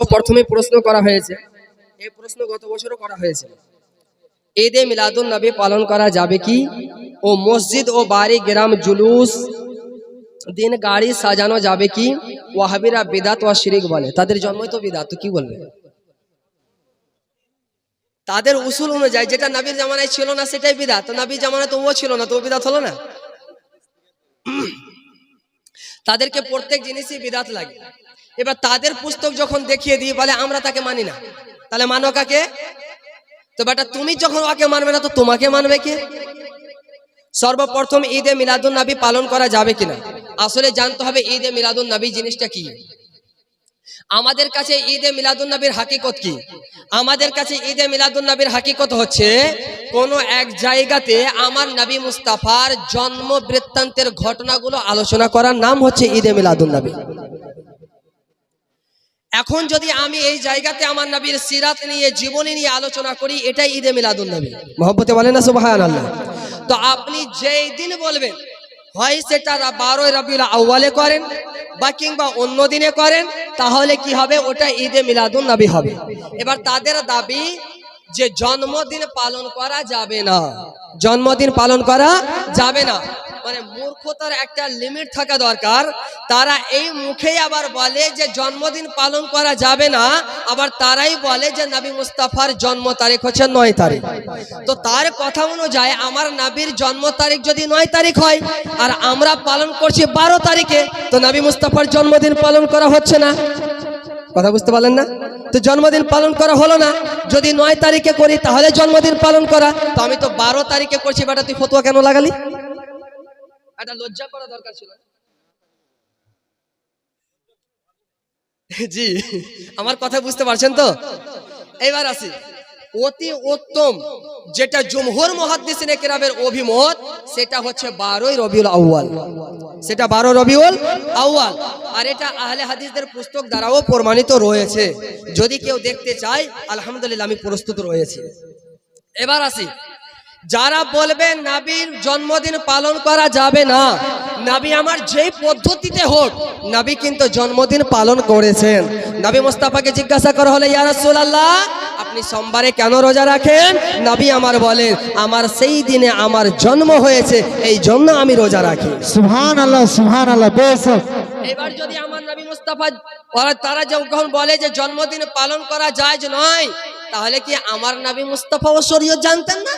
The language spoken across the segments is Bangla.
প্রথমে প্রশ্ন করা হয়েছে। এই প্রশ্ন গত বছরও করা হয়েছিল। ঈদে মিলাদুন নবী পালন করা যাবে কি? ও মসজিদ ও বাড়ি, গ্রাম, জুলুস, দিন গাড়ি সাজানো যাবে কি? ওয়াহাবিরা বিদাত ওয়া শিরিক বলে। তাদের জন্মই তো বিদাত কি বলবে? তাদের উসুল অনুযায়ী যেটা নবীর জামানায় ছিল না, সেটাই বিদাত। তো নবীর জামানায় তো ও ছিল না তো বিদাত হলো না? তাদেরকে প্রত্যেক জিনিসই বিদাত লাগে। এবার তাদের পুস্তক যখন দেখিয়ে দিই, বলে, আমরা তাকে মানি না। তাহলে মানো কাকে? তো বেটা, তুমি যখন ওকে মানবে না, তো তোমাকে মানবে কে? সর্বপ্রথম ঈদে মিলাদুন নবী পালন করা যাবে কিনা? আসলে জানতে হবে ঈদে মিলাদুন নবী জিনিসটা কি। আমাদের কাছে ঈদে মিলাদুন নবীর হাকিকত কি? আমাদের কাছে ঈদে মিলাদুন নবীর হাকিকত হচ্ছে, কোন এক জায়গাতে আমার নবী মুস্তাফার জন্ম বৃত্তান্তের ঘটনাগুলো আলোচনা করার নাম হচ্ছে ঈদে মিলাদুন নবী। এখন যদি আমি এই জায়গাতে আমার নবীর সিরাত নিয়ে, জীবনী নিয়ে আলোচনা করি, এটাই ঈদে মিলাদুন নবী। মোহব্বতে বলেন না সুবাহান আল্লাহ তো আপনি যেই দিন বলবেন, হয় সেটা বারোই রবিউল আউ্বালে করেন বা কিংবা অন্য দিনে করেন, তাহলে কি হবে? ওটা ঈদে মিলাদুন নবী হবে। এবার তাদের দাবি যে জন্মদিন পালন করা যাবে না। জন্মদিন পালন করা যাবে না। মানে মূর্খতার একটা লিমিট থাকা দরকার। তারা এই মুখেই আবার বলে যে জন্মদিন পালন করা যাবে না, আবার তারাই বলে যে নবী মুস্তাফার জন্ম তারিখ হচ্ছে নয় তারিখ। তো তার কথা অনুযায়ী আমার নবীর জন্ম তারিখ যদি নয় তারিখ হয়, আর আমরা পালন করছি বারো তারিখে, তো নবী মুস্তাফার জন্মদিন পালন করা হচ্ছে না। কথা বুঝতে পারলেন না? তো জন্মদিন পালন করা হলো না। যদি নয় তারিখে করি, তাহলে জন্মদিন পালন করা। তো আমি তো বারো তারিখে করছি, বেটা, তুই ফতুয়া কেন লাগালি? একটা লজ্জা করা দরকার ছিল। জি, আমার কথা বুঝতে পারছেন তো? এবার আসি। অতি উত্তম যেটা জমহুর মহাদ্দিসিনে কেরামের অভিমত, সেটা হচ্ছে বারোই রবিউল আউয়াল। সেটা বারো রবিউল আউয়াল। আর এটা আহলে হাদিসদের পুস্তক দ্বারাও প্রমাণিত রয়েছে। যদি কেউ দেখতে চায়, আলহামদুলিল্লাহ আমি প্রস্তুত রয়েছি। এবার আসি। যারা বলবে নাবির জন্মদিন পালন করা যাবে না নাবি আমার যেই পদ্ধতিতে হোক নাবি কিন্তু জন্মদিন পালন করেছেন। নাবি মোস্তাফাকে জিজ্ঞাসা করা হলে ইয়া রাসূলুল্লাহ আপনি সোমবারে কেন রোজা রাখেন? নাবি আমার বলেন আমার সেই দিনে আমার জন্ম হয়েছে এই জন্য আমি রোজা রাখি। সুবহান আল্লাহ সুবহান আল্লাহ এবার যদি আমার নবী মুস্তাফা তারা যখন বলে যে জন্মদিন পালন করা যায় নয় তাহলে কি আমার নবী মুস্তাফা ও শরীয়ত জানতেন না?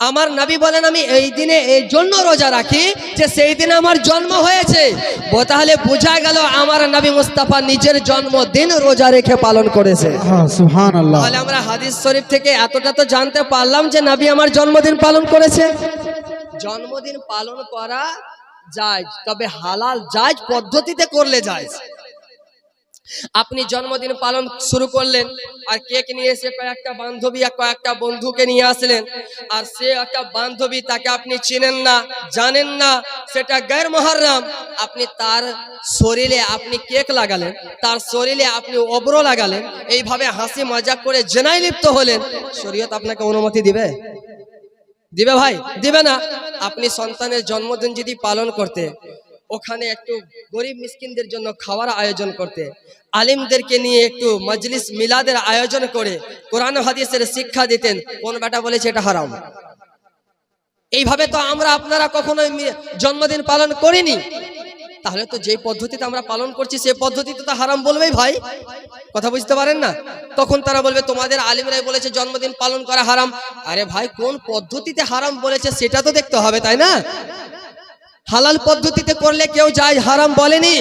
আমার নবী বলেন আমি এই দিনে এই জন্য রোজা রাখি যে সেই দিনে আমার জন্ম হয়েছে। তাহলে বোঝা গেল আমার নবী মুস্তাফা নিজের জন্মদিন রোজা রেখে পালন করেছে। তাহলে আমরা হাদিস শরীফ থেকে এতটা তো জানতে পারলাম যে নবী আমার জন্মদিন পালন করেছে। জন্মদিন পালন করা যায় তবে হালাল জায়জ পদ্ধতিতে করলে যায়। আপনি জন্মদিন পালন শুরু করলেন, আর কেক নিয়ে এসে কয়েকটা বান্ধবী আর কয়েকটা বন্ধুকে নিয়ে আসলেন, আর সে একটা বান্ধবী তাকে আপনি চিনেন না, জানেন না, সেটা গ্যার মহারাম। আপনি তার শরীরে আপনি কেক লাগালেন, তার শরীরে আপনি অব্র লাগালেন, এইভাবে হাসি মজাক করে জেনাই লিপ্ত হলেন। শরীয়ত আপনাকে অনুমতি দিবে? দিবে ভাই? দিবে না। আপনি সন্তানের জন্মদিন যদি পালন করতে ওখানে একটু গরিব মিসকিনদের জন্য খাওয়ার আয়োজন করতে। আলিমদেরকে নিয়ে একটু মজলিস মিলাদের আয়োজন করে কোরআন হাদিসের শিক্ষা দিতেন। কোন বেটা বলেছে এটা হারাম। এইভাবে তো আমরা আপনারা কখনোই জন্মদিন পালন করিনি। তাহলে তো যে পদ্ধতিতে আমরা পালন করছি, সে পদ্ধতিতে তো হারাম বলবেই ভাই। কথা বুঝতে পারেন না? তখন তারা বলবে, তোমাদের আলিমরাই বলেছে জন্মদিন পালন করা হারাম। আরে ভাই, কোন পদ্ধতিতে হারাম বলেছে সেটা তো দেখতে হবে, তাই না? হালাল পদ্ধতিতে করলে কেউ যায় হারাম বলেনি।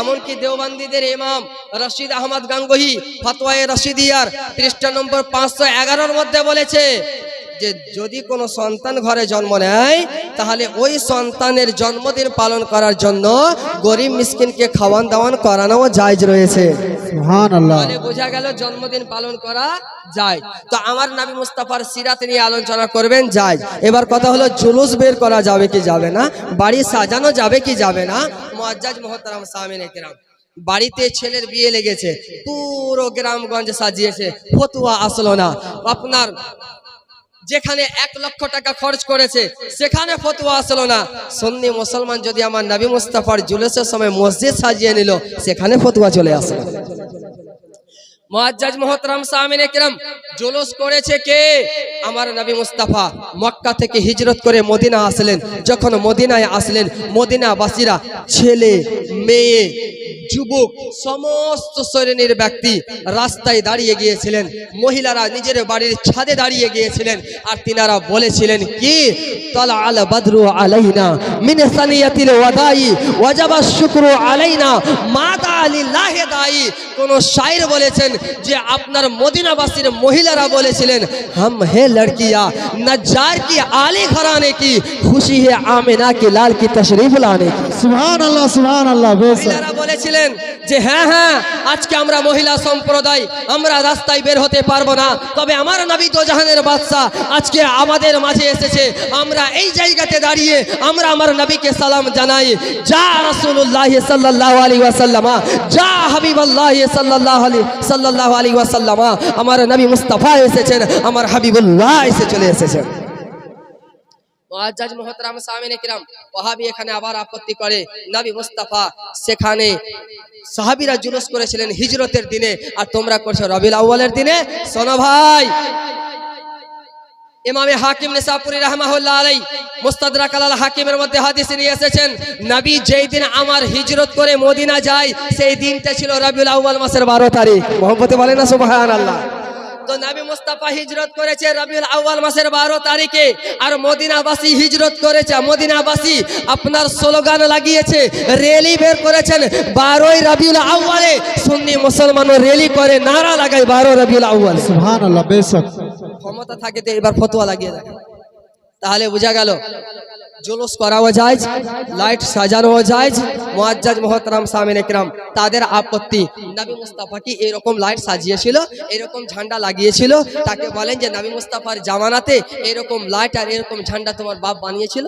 এমনকি দেওবান্দিদের ইমাম রশিদ আহমদ গাঙ্গহি, ফতোয়ায় রশিদিয়ার পৃষ্ঠা নম্বর পাঁচশো এগারোর মধ্যে বলেছে যে যদি কোনো সন্তান ঘরে জন্ম নেয় তাহলে ওই সন্তানের জন্মদিন পালন করার জন্য গরিব মিসকিনকে খাওয়ান দাওয়ান করানো জায়জ রয়েছে। বোঝা গেল জন্মদিন পালন করা যায়। তো আমার নবী মুস্তাফার সিরাত নিয়ে আলোচনা করবেন যায়। এবার কথা হলো জুলুস বের করা যাবে কি যাবে না? বাড়ি সাজানো যাবে কি যাবে না? মুআজ্জাজ মোহতারাম সামিন একরাম বাড়িতে ছেলের বিয়ে লেগেছে পুরো গ্রামগঞ্জ সাজিয়েছে ফতুয়া আসলো না। আপনার যেখানে এক লক্ষ টাকা খরচ করেছে, সেখানে ফতুয়া আসলো না। সন্নি মুসলমান যদি আমার নবী মুস্তাফার জুলেসের সময় মসজিদ সাজিয়ে নিল, সেখানে ফতুয়া চলে আসলো। কে? আমার নবী মুস্তাফা মক্কা থেকে হিজরত করে মদিনা আসলেন। যখন মদিনায় আসলেন, মদিনাবাসীরা ছেলে, মেয়ে, যুবক, সমস্ত শ্রেণির ব্যক্তি রাস্তায় দাঁড়িয়ে গিয়েছিলেন। মহিলারা নিজের বাড়ির ছাদে দাঁড়িয়ে গিয়েছিলেন আর তিনারা বলেছিলেন কি? তালা আল বদরু আলাইনা মিন সানিয়াতিল ওয়াদাই ওয়াজাবা শুকরু আলাইনা মাতা আলিল্লাহে দায়ী কোন শায়ের বলেছেন যে আপনার মদিনাবাসীর মহিলারা বলেছিলেন হাম হে লড়কিয়া নজ্জার কি আলী ঘরানে কি খুশি হে আমিনা কি লাল কি তশরিফ লানে কি? সুবহান আল্লাহ সুবহান আল্লাহ মহিলারা বলেছিলেন যে হ্যাঁ হ্যাঁ আজকে আমরা মহিলা সম্প্রদায় আমরা রাস্তায় বের হতে পারব না। তবে আমার নবী তো জাহানের বাদশা আজকে আমাদের মাঝে এসেছে। আমরা এই জায়গাতে দাঁড়িয়ে আমরা আমার নবীকে সালাম জানাই। যা রাসূলুল্লাহ সাল্লাল্লাহু আলাইহি ওয়াসাল্লামা যা হাবিবাল্লাহ সাল্লাল্লাহু আলাইহি সাল্লাল্লাহু আলাইহি ওয়াসাল্লামা আমার নবী মুস্তাফা এসেছেন, আমার হাবিবুল্লাহ এসে চলে এসেছেন। করেছিলেন হিজরতের দিনে, আর তোমরা করছ রবিউল আউয়ালের দিনে? শোনো ভাই ইমামে হাকিম নিসাপুরি রাহমাহুল্লাহ আলাই মুস্তাদরাক আল হাকিমের মধ্যে হাদিস নিয়ে এসেছেন, নবী যেই দিন আমার হিজরত করে মদিনা যায়, সেই দিনটা ছিল রবিউল আউয়াল মাসের 12 তারিখ। মোহাম্মতে বলে না, সুবহানাল্লাহ। তো নবী মুস্তাফা হিজরত করেছে রবিউল আউয়াল মাসের 12 তারিখে, আর মদিনাবাসী হিজরত করেছে, মদিনাবাসী আপনার স্লোগান লাগিয়েছে, রেলি বের করেছেন 12ই রবিউল আউয়ালে। সুন্নি মুসলমানও রেলি করে, নারা লাগায় 12 রবিউল আউয়াল। সুবহান আল্লাহ বেশক ক্ষমতা থাকে তো এবার ফতোয়া লাগিয়ে দেয়। তাহলে বোঝা গেল, জুলুস করাও যায় লাইট সাজানো যায় মুআজ্জাজ মুহতারাম, সামিন একরাম, তাদের আপত্তি। নবী মুস্তাফা কি এরকম লাইট সাজিয়েছিল, এরকম ঝান্ডা লাগিয়েছিল? তাকে বলেন যে, নবী মুস্তাফার জামানাতে এরকম লাইট আর এরকম ঝান্ডা তোমার বাপ বানিয়েছিল?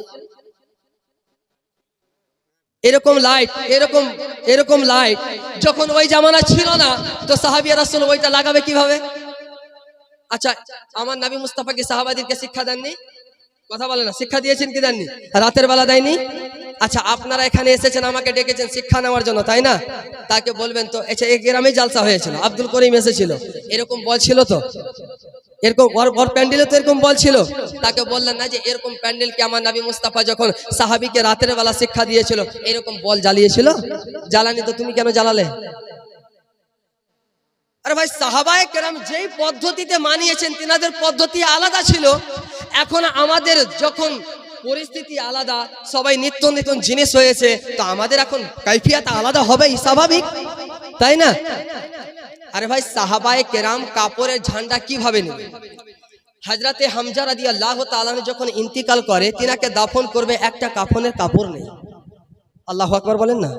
এরকম লাইট, এরকম এরকম লাইট যখন ওই জামানা ছিল না, তো সাহাবিয়া রাসূল ওইটা লাগাবে কীভাবে? আচ্ছা আমার নবী মুস্তাফাকে সাহাবাদিরকে শিক্ষা দেননি? কথা বলে না, শিক্ষা দিয়েছেন কি দেননি? রাতের বেলা দেয়নি? আচ্ছা আপনারা এখানে এসেছেন, আমাকে ডেকেছেন শিক্ষা নেওয়ার জন্য, তাই না? তাকে বলবেন তো আচ্ছা এই গ্রামে জালসা হয়েছিল, আব্দুল করিম এসেছিল। এরকম বল ছিল তো? এরকম, ওর প্যান্ডেলে তো এরকম বল ছিল? তাকে বললেন না যে, এরকম প্যান্ডেলকে আমার নবী মুস্তাফা যখন সাহাবিকে রাতের বেলা শিক্ষা দিয়েছিল, এরকম বল জ্বালিয়েছিল? জ্বালানি তো তুমি কেন জ্বালালে? আরে ভাই, সাহাবায়ে কেরাম যেই পদ্ধতিতে মানিয়েছেন, তিনাদের পদ্ধতি আলাদা ছিল। এখন আমাদের যখন পরিস্থিতি আলাদা, সবাই নিত্য নতুন জিনিস হয়েছে, তো আমাদের এখন কাইফিয়াত আলাদা হবেই, স্বাভাবিক? তাই না? আরে ভাই, সাহাবায়ে কেরাম কাপড়ের ঝান্ডা কীভাবে নেবে? হাজরাতে হামজা রাদি আল্লাহ তালান যখন ইন্তিকাল করে, তিনাকে দাফন করবে একটা কাফনের কাপড় নেই। আল্লাহ আকবর বলেন না?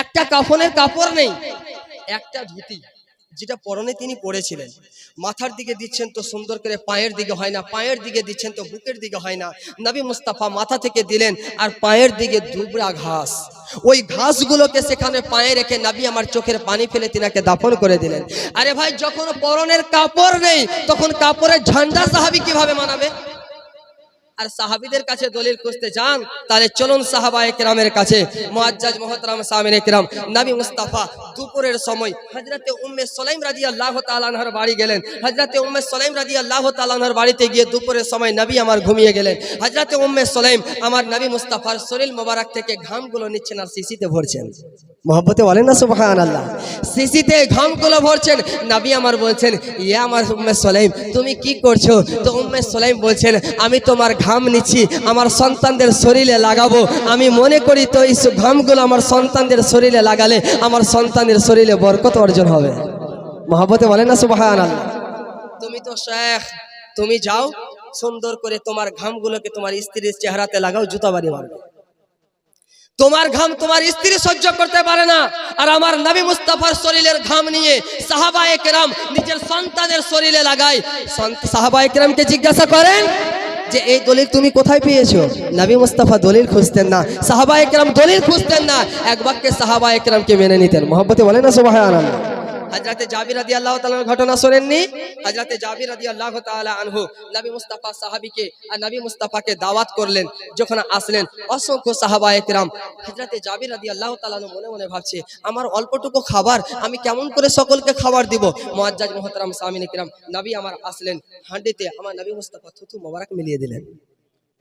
একটা কাফনের কাপড় নেই, একটা ধুতি। যেটা পরনে তিনি পড়েছিলেন মাথার দিকে দিচ্ছেন তো সুন্দর করে, পায়ের দিকে হয় না, পায়ের দিকে দিচ্ছেন তো বুকের দিকে হয় না। নবী মুস্তাফা মাথা থেকে দিলেন আর পায়ের দিকে দুবরা ঘাস। ওই ঘাসগুলোকে সেখানে পায়ে রেখে নবী আমার চোখের পানি ফেলে তিনাকে দাফন করে দিলেন। আরে ভাই, যখন পরনের কাপড় নেই, তখন কাপড়ের ঝান্ডা সাহাবি কীভাবে মানাবে? আর সাহাবিদের কাছে দলিল খুঁজতে যান, তাহলে চলুন সাহাবা একরামের কাছে, মুআজ্জাজ মুহতারাম সামিন একরাম, নবী মুস্তাফা দুপুরের সময় হযরতে উম্মে সুলাইম রাদিয়াল্লাহু তাআলা আনহার বাড়ি গেলেন। হযরতে উম্মে সুলাইম রাদিয়াল্লাহু তাআলা আনহার বাড়িতে গিয়ে দুপুরের সময় নবী আমার ঘুমিয়ে গেলেন। হযরতে উম্মে সুলাইম আমার নবী মুস্তাফার শরীর মোবারক থেকে ঘামগুলো নিচ্ছেন আর শিশিতে ভরছেন। মহব্বতে বলেন না সুবহানাল্লাহ। শিশিতে ঘামগুলো ভরছেন। নবী আমার বলছেন ইয়ে আমার উম্মে সুলাইম তুমি কি করছ? তো উম্মে সুলাইম বলছেন আমি তোমার ঘাম নিচ্ছি আমার সন্তানদের শরীরে লাগাবো। আমি মনে করি তো এই ঘামগুলো আমার সন্তানদের শরীরে লাগালে আমার সন্তানের শরীরে বরকত অর্জন হবে। মহাবতে বলেন না সুবাহান তুমি তো শেখ তুমি যাও সুন্দর করে তোমার ঘামগুলোকে তোমার স্ত্রীর চেহারাতে লাগাও জুতা বাড়ি মারবে তোমার ঘাম তোমার স্ত্রী সহ্য করতে পারে না। আর আমার নবী মুস্তাফার শরীরের ঘাম নিয়ে সাহাবা একরাম নিজের সন্তানের শরীরে লাগায়। সাহাবা একরামকে জিজ্ঞাসা করেন যে, এই দলিল তুমি কোথায় পেয়েছ? নবী মুস্তাফা দলিল খুঁজতেন না। সাহাবা একরাম দলিল খুঁজতেন না। এক বাক্যে সাহাবা একরামকে মেনে নিতেন। মোহাম্মতে বলে না, সুবহানাল্লাহ। হাজরাতে জাবির রাদি আল্লাহ তালার ঘটনা শোনেননি? হাজরাতে জাবির রাদি আল্লাহ তাআলা আনহু নবী মুস্তাফা সাহাবিকে আর নবী মুস্তাফাকে দাওয়াত করলেন, যখন আসলেন, অসংখ্য সাহাবা একরাম হাজরাতে জাবির রাদি আল্লাহ তাআলা মনে মনে ভাবছে, আমার অল্পটুকু খাবার, আমি কেমন করে সকলকে খাবার দিব? মুআজ্জাজ মুহতারাম সামিন একরাম, নবী আমার আসলেন, হাঁডিতে আমার নবী মুস্তাফা থুতু মোবারক মিলিয়ে দিলেন।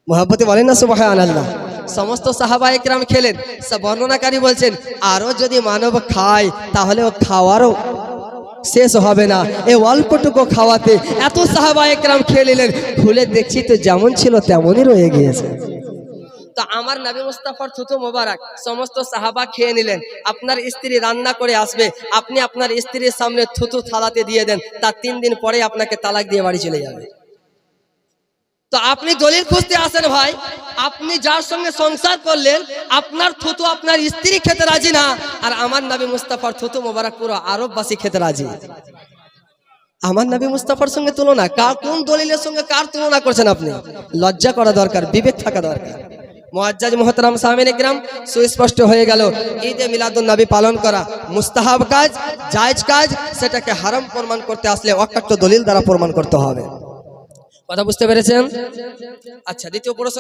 মহাব্বতে বলেন না সুবাহান আল্লাহ সমস্ত সাহাবা একরাম খেলেন। বর্ণনাকারী বলছেন, আরও যদি মানব খায় তাহলে ও খাওয়ারও শেষ হবে না। এ অল্পটুকু খাওয়াতে এত সাহাবা একরাম খেয়ে নিলেন। খুলে দেখছি তো যেমন ছিল তেমনই রয়ে গিয়েছে। তো আমার নবী মুস্তাফার থুতু মোবারক, সমস্ত সাহাবা খেয়ে নিলেন। আপনার স্ত্রী রান্না করে আসবে, আপনি আপনার স্ত্রীর সামনে থুতু থালাতে দিয়ে দেন, তার তিন দিন পরে আপনাকে তালাক দিয়ে বাড়ি চলে যাবে। তো আপনি দলিল খুঁজতে আসেন ভাই। আপনি যার সঙ্গে সংসার করলেন, আপনার থুতু আপনার স্ত্রী খেতে রাজি না, আর আমার নবী মুস্তাফার থুতু মোবারক পুরো আরববাসী খেতে রাজি। আমার নবী মুস্তাফার সঙ্গে তুলনা, কার কোন দলিলের সঙ্গে কার তুলনা করছেন আপনি? লজ্জা করা দরকার, বিবেক থাকা দরকার। মুআজ্জাজ মুহতারাম সামিন একরাম সুস্পষ্ট হয়ে গেল, ঈদে মিলাদুন নবী পালন করা মুস্তাহাব কাজ, জায়েজ কাজ, সেটাকে হারাম প্রমাণ করতে আসলে অকাট্য দলিল দ্বারা প্রমাণ করতে হবে। কথা বুঝতে পেরেছেন? আচ্ছা দ্বিতীয় প্রশ্ন